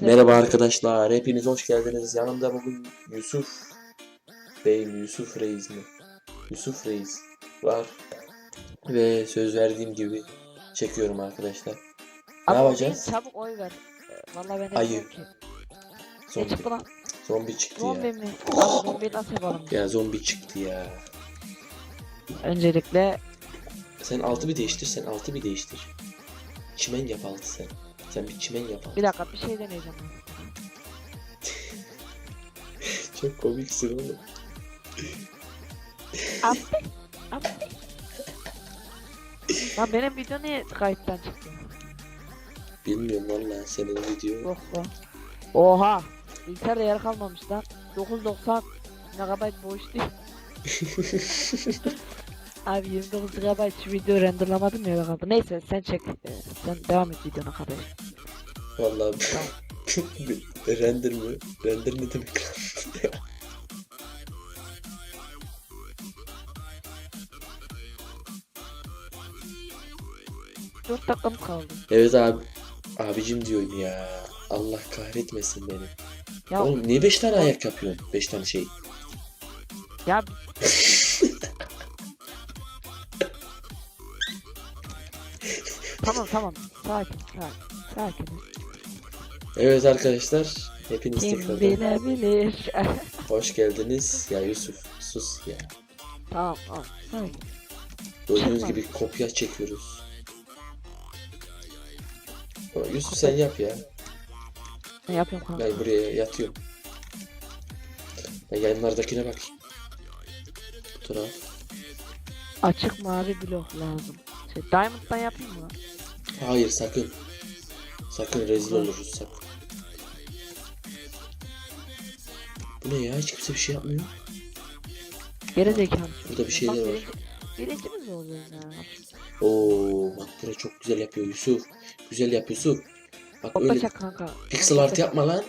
Merhaba arkadaşlar, hepiniz hoş geldiniz. Yanımda bugün Yusuf Bey mi, Yusuf Reis mi? Yusuf Reis var. Ve söz verdiğim gibi çekiyorum arkadaşlar. Ne Ama yapacağız? Çabuk oy ver. Vallahi ben de Ayı. Ne Zombi, çıktı zombi ya. mi? Abi zombi nasıl yapalım? Ya zombi çıktı ya. Öncelikle Sen altı bir değiştir, sen altı bir değiştir. Çimen yap altı sen. Sen bir çimen yap altı. bir dakika bir şey deneyeceğim. Çok komiksin oğlum. Abi. Abi. Lan benim video niye kayıttan çıktı? Bilmiyorum valla senin video. Yok lan. Oha. Bilgisayarda yer kalmamış lan. 990 megabayt boş değil. Abi 29 GB şu video renderlamadım ya kaldı. Neyse sen çek. Ee, sen devam et videona kadar. Valla render mi? Render ne demek lan? 4 dakikam kaldı. Evet abi. Abicim diyorum ya. Allah kahretmesin beni. Ya Oğlum niye 5 tane ayak yapıyorsun? 5 tane şey. ya Tamam tamam. Sakin sakin. Sakin. Evet arkadaşlar. Hepiniz Kim tekrardan bilebilir. hoş geldiniz. Ya Yusuf sus ya. tamam tamam. Sakin. Gördüğünüz gibi kopya çekiyoruz. Ama Yusuf sen yap ya. Ne yapıyorum kanka? Ben buraya yatıyorum. Ben yayınlardakine bak. Bu taraf. Açık mavi blok lazım. Şey, Diamond'dan yapayım mı? Hayır sakın. Sakın rezil oluruz sakın. Bu ne ya? Hiç kimse bir şey yapmıyor. Geri zekalı. Burada bir şeyler var. birinci- mi oluyoruz ya? Oo, bak buraya çok güzel yapıyor Yusuf. Güzel yap Yusuf. Bak öyle Toplaşak kanka. pixel art yapma lan.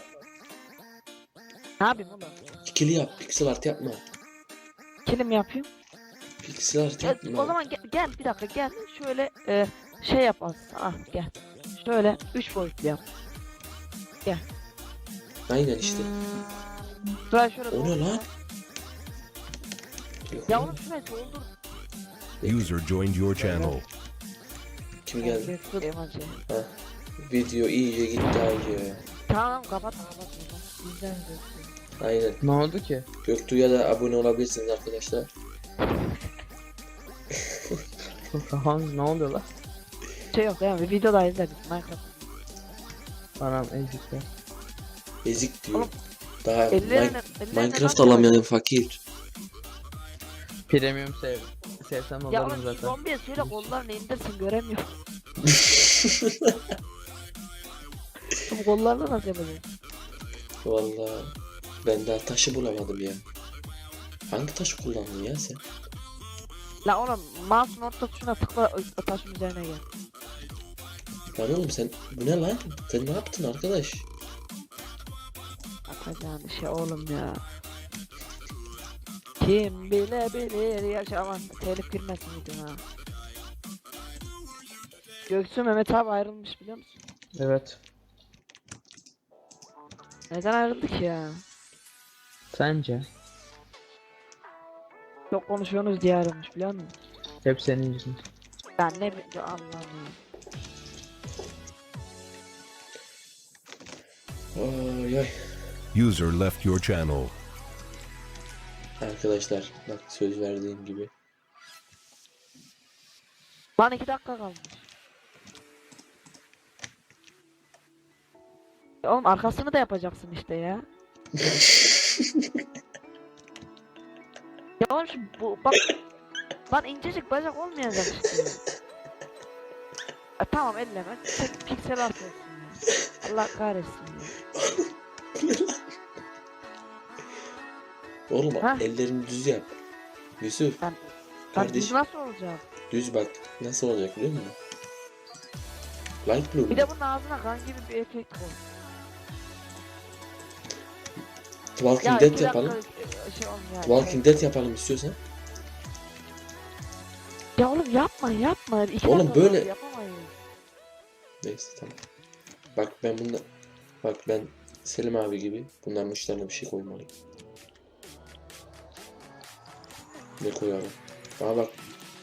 Ne yapayım oğlum? İkili yap. Pixel art yapma. Kilim yapayım. Pixel art Gel, yapma. o zaman gel, gel bir dakika gel. Şöyle e, şey yap aslında. Ah gel. Şöyle 3 boyutlu yap. Aynen işte. Şuraya şöyle O ne doldur. lan? Ya oğlum şuraya doldur. User joined your channel. Kim geldi? Emacı. Ha. Video iyice gitti abi ya. Tamam kapat kapat. Bizden de. Aynen. Ne oldu ki? Göktuğ'a da abone olabilirsiniz arkadaşlar. Hans ne oluyor lan? Şey yok ya bir videoda izledik Minecraft. Anam ezikler. Ezik diyor. Oğlum, Daha Ellerine, Min- ellerine Minecraft alamayan fakir. Premium sev. Sevsem Ya alırım oğlum zaten. zombiye söyle kollarını indirsin göremiyor. Bu kollarla nasıl yapacağız? Vallahi ben daha taşı bulamadım ya. Hangi taşı kullandın ya sen? La oğlum mouse'un orta tuşuna tıkla o taşın üzerine gel. Lan oğlum sen bu ne lan? Sen ne yaptın arkadaş? Atacağın şey oğlum ya. Kim bilebilir yaşamak telif girmesin videona. Göksu Mehmet abi ayrılmış biliyor musun? Evet. Neden ayrıldık ya? Sence? Çok konuşuyorsunuz diye ayrılmış biliyor musun? Hep senin yüzünden. Ben ne bi- Allah'ım ya. Ay ay. User left your channel. Arkadaşlar bak söz verdiğim gibi. Lan iki dakika kalmış. Oğlum arkasını da yapacaksın işte ya. ya oğlum şu bu bak lan incecik bacak olmayacak işte. E, tamam elleme. Tek piksel olsun ya. Allah kahretsin ya. Oğlum Ha? ellerini düz yap. Yusuf Lan Kardeş. bu nasıl olacak? düz bak. Nasıl olacak biliyor musun? Light blue. Bir de bunun ağzına kan gibi bir efekt koy. Walking Ya Dead yapalım. şey olmuyor. Walking Dead yapalım istiyorsan. Ya oğlum yapma yapma. İki Oğlum dakika böyle- Yapamayız. Neyse tamam. Bak ben bunda bak ben Selim abi gibi bunların uçlarına bir şey koymalıyım. Ne koyalım? Aa bak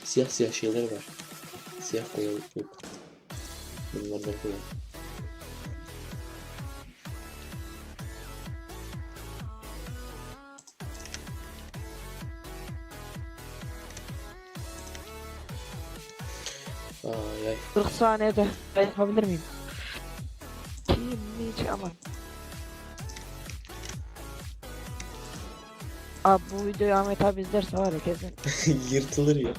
siyah siyah şeyler var. Siyah koyalım. Bunlardan koyalım. Saniyede ben yapabilir miyim? Kim hiç aman. Abi bu videoyu Ahmet abi izlerse var ya kesin. Yırtılır ya.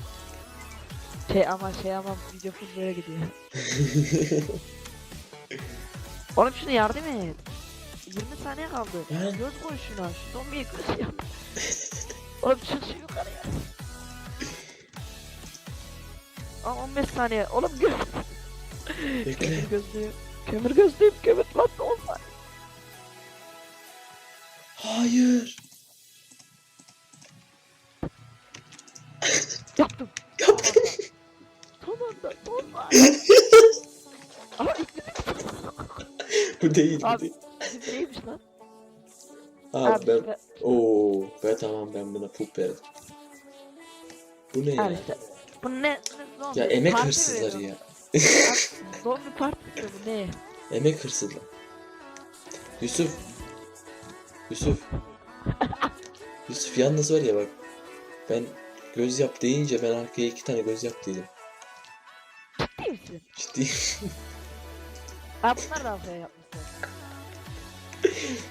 Şey ama şey ama video full böyle gidiyor. Oğlum şunu yardım et. 20 saniye kaldı. Göz koy şuna. Şu zombiye göz yap. Oğlum çık şu yukarıya. Aa 15 saniye. Oğlum göz. Bekle. Kömür gözlüğü. Kömür gözlüğüm kömür lan olma. Hayır. Yaptım. Yaptın. Son anda. Son anda. Ama bu değil bu Abi değil. bizim neymiş lan? Abi, Abi ben işte- Oo, ben tamam ben buna pul verdim. Bu ne ya? Abi işte. Bu ne? Zombi? Ya emek Parti hırsızları veriyorum. ya. Zombi partisi bu ne? Emek hırsızlar. Yusuf. Yusuf. Yusuf yalnız var ya bak. Ben göz yap deyince ben arkaya iki tane göz yap dedim. Ciddi misin? Ciddi. Abi bunlar da arkaya yapmışlar.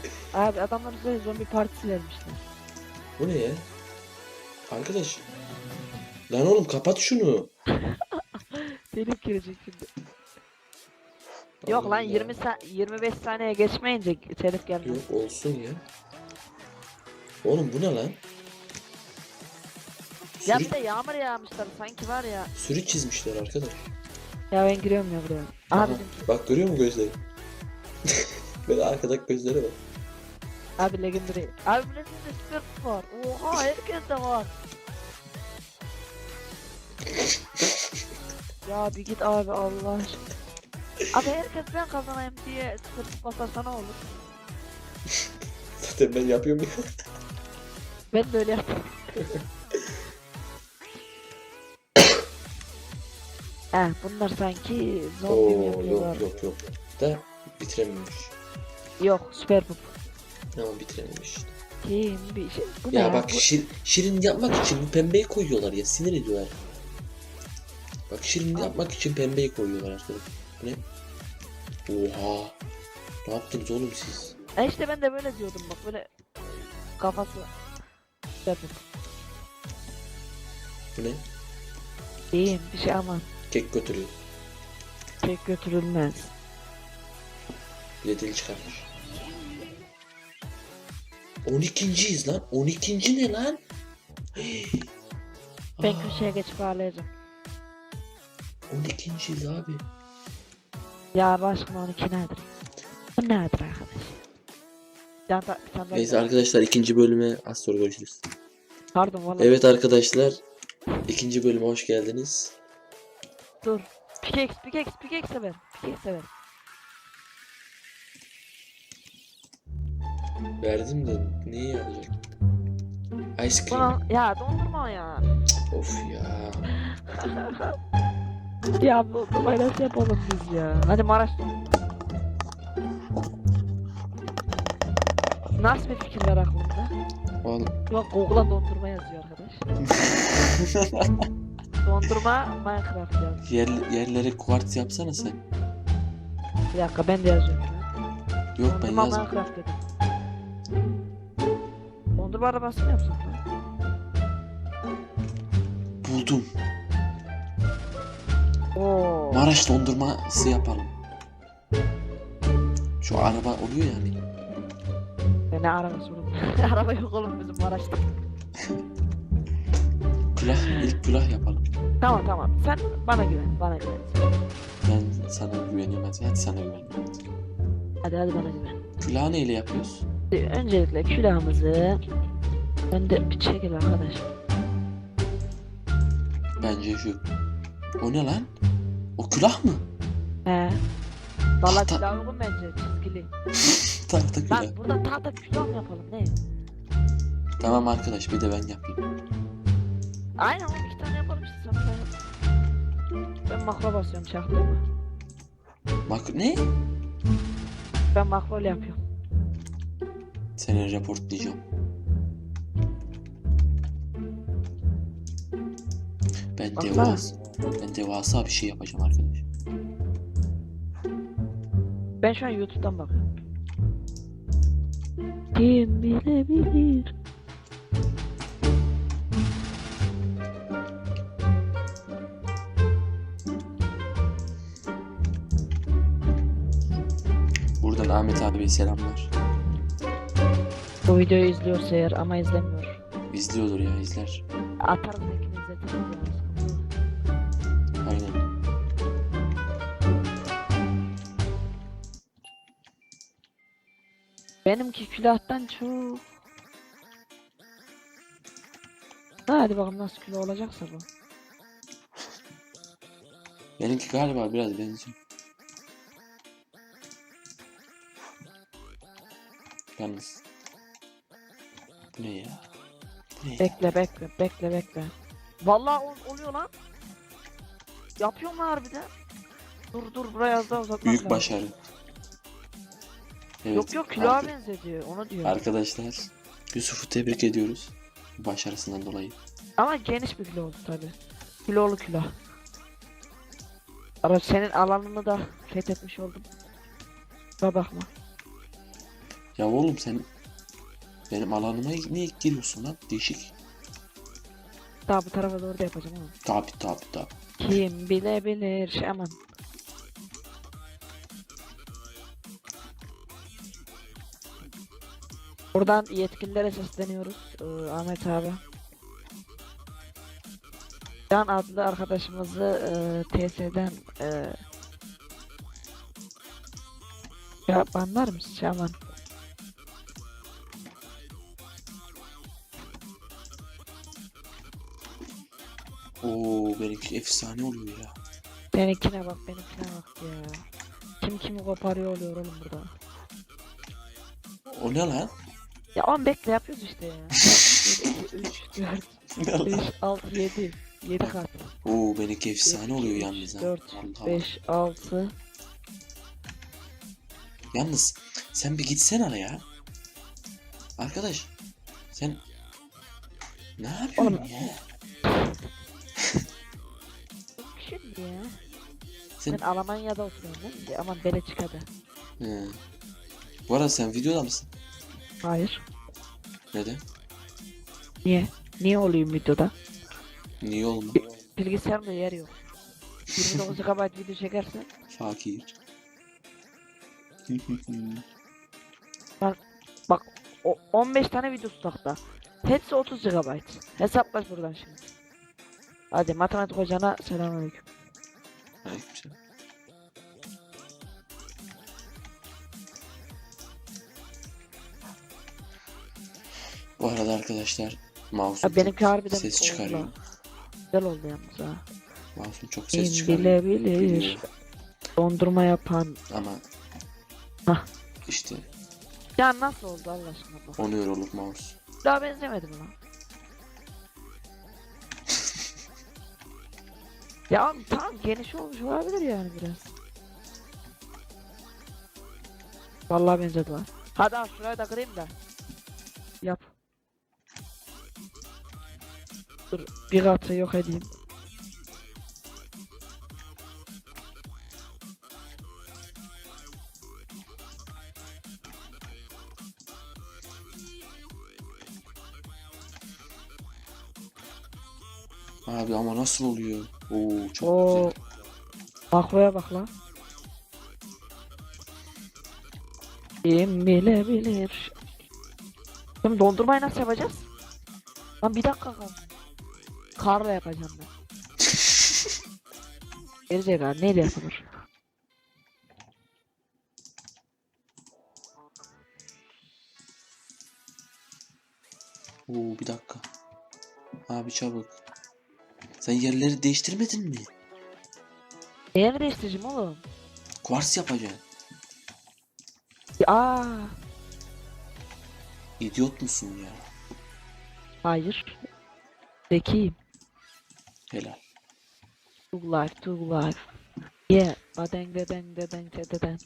Evet. Abi adamlar bize zombi partisi vermişler. bu ne ya? Arkadaş. Lan oğlum kapat şunu. Telif girecek şimdi. Yok lan Allah. 20 sa 25 saniye geçmeyince telif gelmez. Yok olsun ya. Oğlum bu ne lan? Ya Sürü, bir de yağmur yağmışlar sanki var ya. sürü çizmişler arkadaş. Ya ben giriyorum ya buraya. Aha. Bak görüyor musun gözleri? Böyle arkadaki gözlere bak. Abi legendary. Abi legendary skirt var. Oha herkes de var. ya bir git abi Allah aşkına. Abi herkes ben kazanayım diye skirt basarsa ne olur? Zaten ben yapıyorum ya. Ben de öyle yapayım. Eh bunlar sanki zombi mi Oo yapıyorlar? yok yok yok. Da bitirememiş. Yok süper bu. Ama bitirememiş. Kim bir şey. Bu ne Ya ya? bak Bu- şir, şirin yapmak için bu pembeyi koyuyorlar ya sinir ediyorlar. Bak şirin yapmak için pembeyi koyuyorlar arkadaşlar. Bu ne? Oha. Ne yaptınız oğlum siz? E işte ben de böyle diyordum bak böyle kafası. Süper bu. Ne? İyiyim bir şey aman. Kek götürüyor. Pek götürülmez. Bir de dil çıkarmış. 12.yiz lan. 12. ne lan? Ben Aa, köşeye geçip ağlayacağım. 12.yiz abi. Ya başım 12 nedir? Bu nedir arkadaş? Tane daha- bir tane daha- Neyse arkadaşlar ikinci bölüme az sonra görüşürüz. Pardon valla. Evet arkadaşlar ikinci bölüme hoş geldiniz. Dur. Pickaxe, pickaxe, pickaxe sever. Pickaxe sever. Verdim de niye yapacak? Ice cream. Bana, ya dondurma ya. Of ya. ya dondurmayla şey yapalım biz ya. Hadi Maraş. Nasıl bir fikir var aklında? Oğlum. Yok Google'a dondurma yazıyor arkadaş. dondurma Minecraft yazıyor. Yer, yerlere kuartz yapsana sen. Bir dakika ben de yazıyorum. Yok ben Dondurma yaz. Minecraft dedim. Dondurma arabası mı yapsam lan? Buldum. Oo. Maraş dondurması yapalım. Şu araba oluyor yani. Ya ne arabası oğlum? Araba yok oğlum bizim Maraş'ta. Külah, ilk külah yapalım. Tamam tamam. Sen bana güven. Bana güven. Ben sana güveniyorum hadi. Sana güveniyorum. Hadi hadi bana güven. Külahı neyle yapıyoruz? Öncelikle külahımızı önde bir çekil arkadaş. Bence şu. O ne lan? O külah mı? He. Valla Tahta- külah uygun bence çizgili. Tahta külah. Lan burada tahta külah mı yapalım ne? Tamam arkadaş bir de ben yapayım. Aynen oğlum iki tane yapalım işte sonra ben Ben makro basıyorum çaktırma. Bak ne? Ben makro ile yapıyorum. Seni raportlayacağım. Ben devasa, ben devasa bir şey yapacağım arkadaş. Ben şu an YouTube'dan bakıyorum. Kim bilebilir? Buradan Ahmet abiye selamlar. Bu videoyu izliyorsa eğer ama izlemiyor. İzliyordur ya izler. Atarız Benimki külahtan çok. Hadi bakalım nasıl külah olacaksa bu. Benimki galiba biraz benziyor. Yalnız. Bu ne ya? Bu ne ya? Bekle bekle bekle bekle. Vallahi ol- oluyor lan. Yapıyorum lan harbiden. Dur dur buraya az daha uzatmak Büyük başarı. Evet, Yok yok külaha arka- benzetiyor onu diyor. Arkadaşlar Yusuf'u tebrik ediyoruz. Başarısından dolayı. Ama geniş bir külah oldu tabi. Kilolu külah. Ama senin alanını da fethetmiş oldum. Kusura bakma. Ya oğlum sen benim alanıma niye giriyorsun lan? Değişik. Daha bu tarafa doğru da yapacağım ama. Tabi tabi tabi. Kim bilebilir aman. Buradan yetkililere sesleniyoruz ee, Ahmet abi. Can adlı arkadaşımızı e, TS'den e, ya banlar mısın Şaban? Oo benimki efsane oluyor ya. Benimkine bak benimkine bak ya. Kim kimi koparıyor oluyor oğlum burada. O ne lan? Ya oğlum bekle yapıyoruz işte ya. 3, 4, Ne lan? 5, 6, 7. 7 kat. Oo benimki efsane oluyor yalnız ha. 4, Vallahi. 5, 6. Yalnız sen bir gitsene ya. Arkadaş sen ne yapıyorsun Oğlum. ya? Şimdi ya. Sen... Ben Almanya'da oturuyorum değil mi? Aman Belçika'da. He. Bu arada sen videoda mısın? Hayır. Neden? Niye? Niye olayım videoda? Niye olma? Bilgisayarımda yer yok. 29 GB video çekersen Fakir. bak o 15 tane video tutakta. Hepsi 30 GB. Hesapla buradan şimdi. Hadi matematik hocana selamünaleyküm. Aleykümselam. Bu arada arkadaşlar mouse'um benimki harbiden ses oldu çıkarıyor. Güzel oldu yalnız ha. Mouse'um çok ses çıkarıyor. bilebilir. Biliyorum. Dondurma yapan. Ama Hah. işte Ya nasıl oldu Allah aşkına bu? onuyor olur mouse. Daha benzemedim lan. ya abi tamam geniş olmuş olabilir yani biraz. Vallahi benzedi lan. Hadi al şuraya da kırayım da. Bir katı yok edeyim. Abi ama nasıl oluyor? Oo çok Oo. güzel. Makroya bak lan. Kim bilebilir. Şimdi dondurmayı nasıl yapacağız? Lan bir dakika kal karla yapacağım ben. Gerizekalı neyle yapılır? Oo bir dakika. Abi çabuk. Sen yerleri değiştirmedin mi? Ev değiştireceğim oğlum. Kuvars yapacaksın. Aa, İdiot musun ya? hayır. Zekiyim. Tug life, tug life. Yeah, badeng dedeng dedeng dedeng.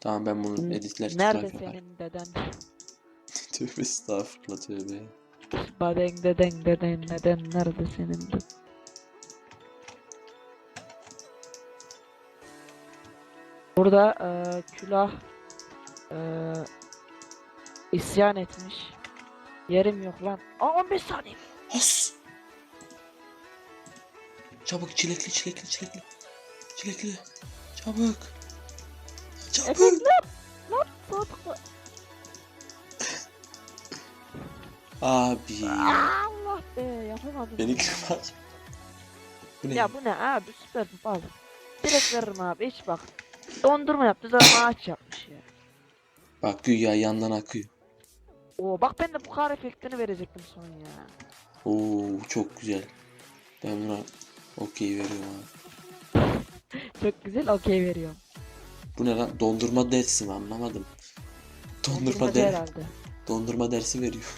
Tamam ben bunu editler Nerede tutar senin deden? Tövbe estağfurullah tövbe. Badeng dedeng dedeng deden nerede senin deden? Burada eee külah eee isyan etmiş. Yerim yok lan. Aa 15 saniye. Has! Çabuk çilekli çilekli çilekli. Çilekli. Çabuk. Çabuk. Abi. Allah be yapamadım. Beni kırmaz. Bu ne? Ya bu ne abi süper bu al. Direkt veririm abi hiç bak. Dondurma yaptı zaten ağaç yapmış ya. Bak güya yandan akıyor. Oo bak ben de bu kar efektini verecektim son ya. Oo çok güzel. Ben buna okey veriyorum abi. Çok güzel okey veriyorum. Bu ne lan? Dondurma dersi mi? Anlamadım. Dondurma, Dondurmacı der herhalde. dondurma dersi veriyor.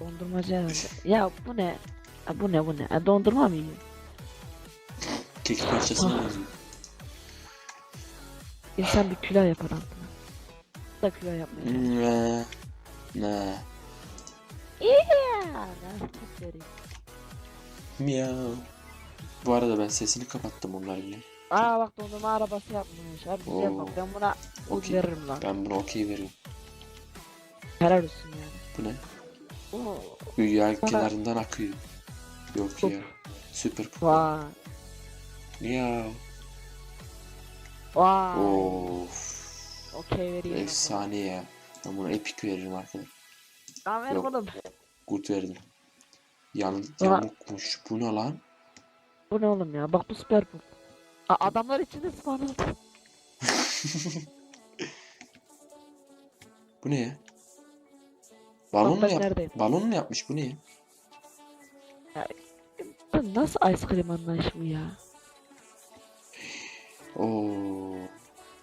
Dondurmacı herhalde. Ya bu ne? Ha, bu ne bu ne? Ha, dondurma mı yiyor? Kek parçasına Ah. benziyor. İnsan bir külah yapar altına. Da külah yapmaya. çalışıyor. Ne? Ne? Yeah. Miau. Bu arada ben sesini kapattım onların ya. Aa bak dondurma arabası yapmış. Abi güzel Oo. bak ben buna Okey. veririm lan. Ben buna okey veriyorum. Helal olsun yani. Bu ne? Oo. Bana- kenarından akıyor. Yok Çok- ya. Süper. Vay. Miau. Vay. Of. Okey vereyim. Efsane ya. Ben buna epik veririm arkadaşlar. Tamam ver Yok. oğlum. Good verdim. Yan, Bana- yamukmuş. Bu ne lan? Bu ne oğlum ya? Bak bu süper bu. Aa, adamlar içinde spawn oldu. Bu ne ya? Balon Bak mu ben yap? Balon mu yapmış bu ne ya? Bu Nasıl ice cream anlayışı bu ya? Oo.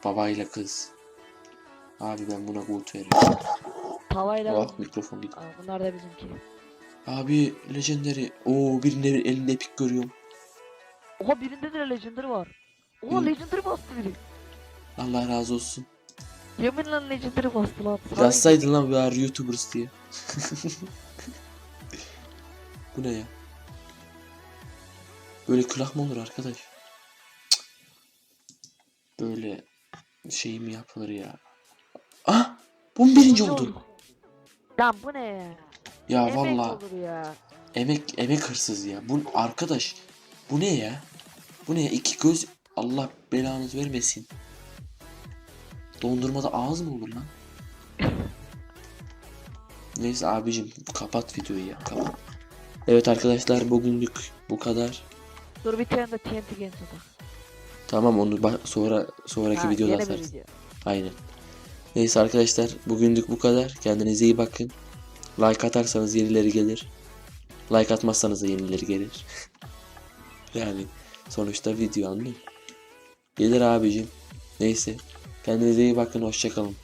Babayla kız. Abi ben buna good veriyorum. Tavayla Oh mikrofon gitti. Aa, bunlar da bizimki. Abi legendary. Oo birinin eli- elinde epik görüyorum. Oha birinde de legendary var. Oha Hı. legendary bastı biri. Allah razı olsun. Yeminle legendary bastı lan. Yazsaydın lan are YouTubers diye. Bu ne ya? Böyle külah mı olur arkadaş? Cık. Böyle şey mi yapılır ya? Ah! Bu mu birinci oldu? olur? Lan bu ne ya? Ya Emek valla olur ya. emek emek hırsız ya. Bu arkadaş bu ne ya? Bu ne? İki göz Allah belanızı vermesin. Dondurmada ağız mı olur lan? Neyse abicim kapat videoyu ya kapat. Evet arkadaşlar bugünlük bu kadar. Dur bir tane de TNT atak. Tamam onu sonra sonraki Ha, videoda atarız. video. Aynen. Neyse arkadaşlar bugünlük bu kadar. Kendinize iyi bakın. Like atarsanız yenileri gelir. Like atmazsanız da yenileri gelir. yani sonuçta video anlıyor. Gelir abicim. Neyse. Kendinize iyi bakın. Hoşçakalın.